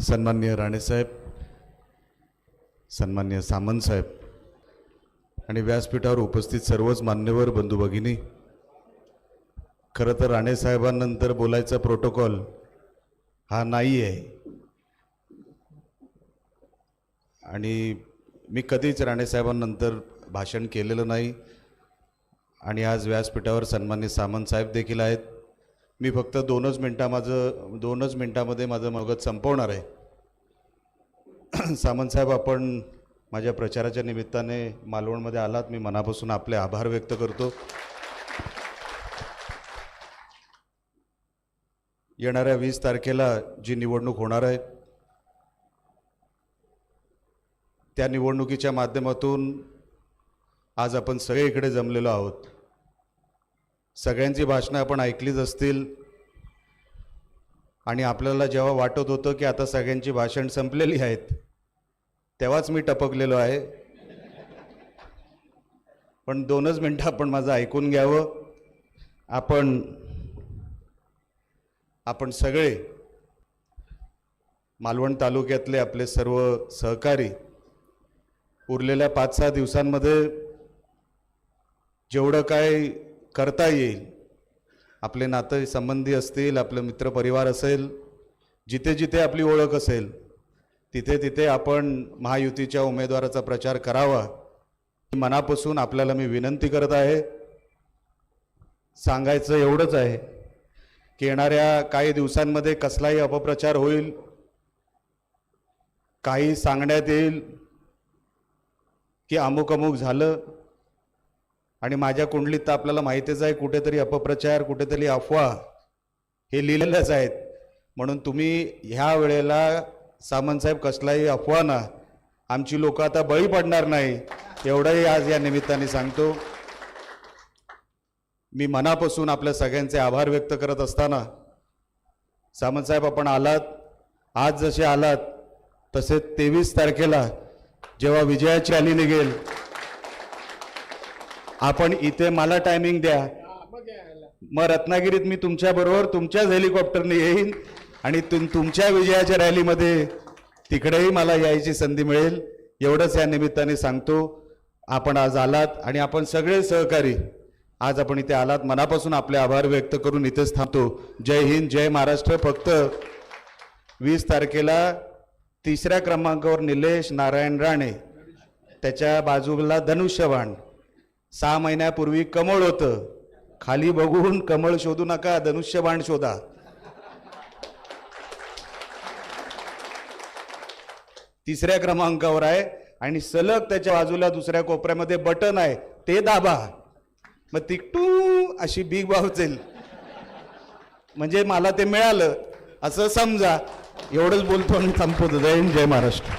सन्मान्य राणेसाहेब सन्मान्य सामंत साहेब आणि व्यासपीठावर उपस्थित सर्वच मान्यवर बंधू भगिनी खरं तर राणेसाहेबांनंतर बोलायचा प्रोटोकॉल हा नाही आहे. आणि मी कधीच राणेसाहेबांनंतर भाषण केलेलं नाही आणि आज व्यासपीठावर सन्मान्य सामंत साहेब देखील आहेत. मी फक्त दोनच मिनटा माझं दोनच मिनटामध्ये माझं मगत संपवणार आहे. सामंत साहेब आपण माझ्या प्रचाराच्या निमित्ताने मालवणमध्ये आलात. मी मनापासून आपले आभार व्यक्त करतो. येणाऱ्या वीस तारखेला जी निवडणूक होणार आहे त्या निवडणुकीच्या माध्यमातून आज आपण सगळे इकडे जमलेलो आहोत. सगळ्यांची भाषणं आपण ऐकलीच असतील. आणि आपल्याला जेव्हा वाटत होतं की आता सगळ्यांची भाषण संपलेली आहेत तेव्हाच मी टपकलेलो आहे. पण दोनच मिनटं आपण माझं ऐकून घ्यावं. आपण आपण सगळे मालवण तालुक्यातले आपले सर्व सहकारी उरलेल्या पाच सहा दिवसांमध्ये जेवढं काय करता येईल आपले नाते संबंधी असतील आपलं मित्रपरिवार असेल जिथे जिथे आपली ओळख असेल तिथे तिथे आपण महायुतीच्या उमेदवाराचा प्रचार करावा मनापासून आपल्याला मी विनंती करत आहे. सांगायचं एवढंच आहे की येणाऱ्या काही दिवसांमध्ये कसलाही अपप्रचार होईल काही सांगण्यात येईल की अमुक अमुक झालं आणि माझ्या कुंडलीत तर आपल्याला माहितीच आहे कुठेतरी अपप्रचार कुठेतरी अफवा हे लिहिलेलंच आहेत. म्हणून तुम्ही ह्या वेळेला सामंतसाहेब कसलाही अफवा ना. आमची लोक आता बळी पडणार नाही. एवढंही आज या निमित्ताने सांगतो. मी मनापासून आपल्या सगळ्यांचे आभार व्यक्त करत असताना सामंतसाहेब आपण आलात. आज जसे आलात तसे तेवीस तारखेला जेव्हा विजयाची आली निघेल आपण इथे मला टायमिंग द्या. मग रत्नागिरीत मी तुमच्या बरोबर तुमच्याच हेलिकॉप्टरने येईन. आणि तुम तुमच्या विजयाच्या रॅलीमध्ये तिकडेही मला यायची संधी मिळेल. एवढंच या निमित्ताने सांगतो. आपण आज आलात आणि आपण सगळे सहकारी आज आपण इथे आलात. मनापासून आपले आभार व्यक्त करून इथेच थांबतो. जय हिंद जय महाराष्ट्र. फक्त वीस तारखेला तिसऱ्या क्रमांकावर निलेश नारायण राणे त्याच्या बाजूला धनुष्यबाण सहा महिन्यापूर्वी कमळ होतं. खाली बघून कमळ शोधू नका धनुष्यबाण शोधा. तिसऱ्या क्रमांकावर आहे. आणि सलग त्याच्या बाजूला दुसऱ्या कोपऱ्यामध्ये बटन आहे. ते दाबा. मग ती टू अशी बिग बावचेल म्हणजे मला ते मिळालं. असं समजा. एवढंच बोलतो आणि थांबतो जय जय महाराष्ट्र.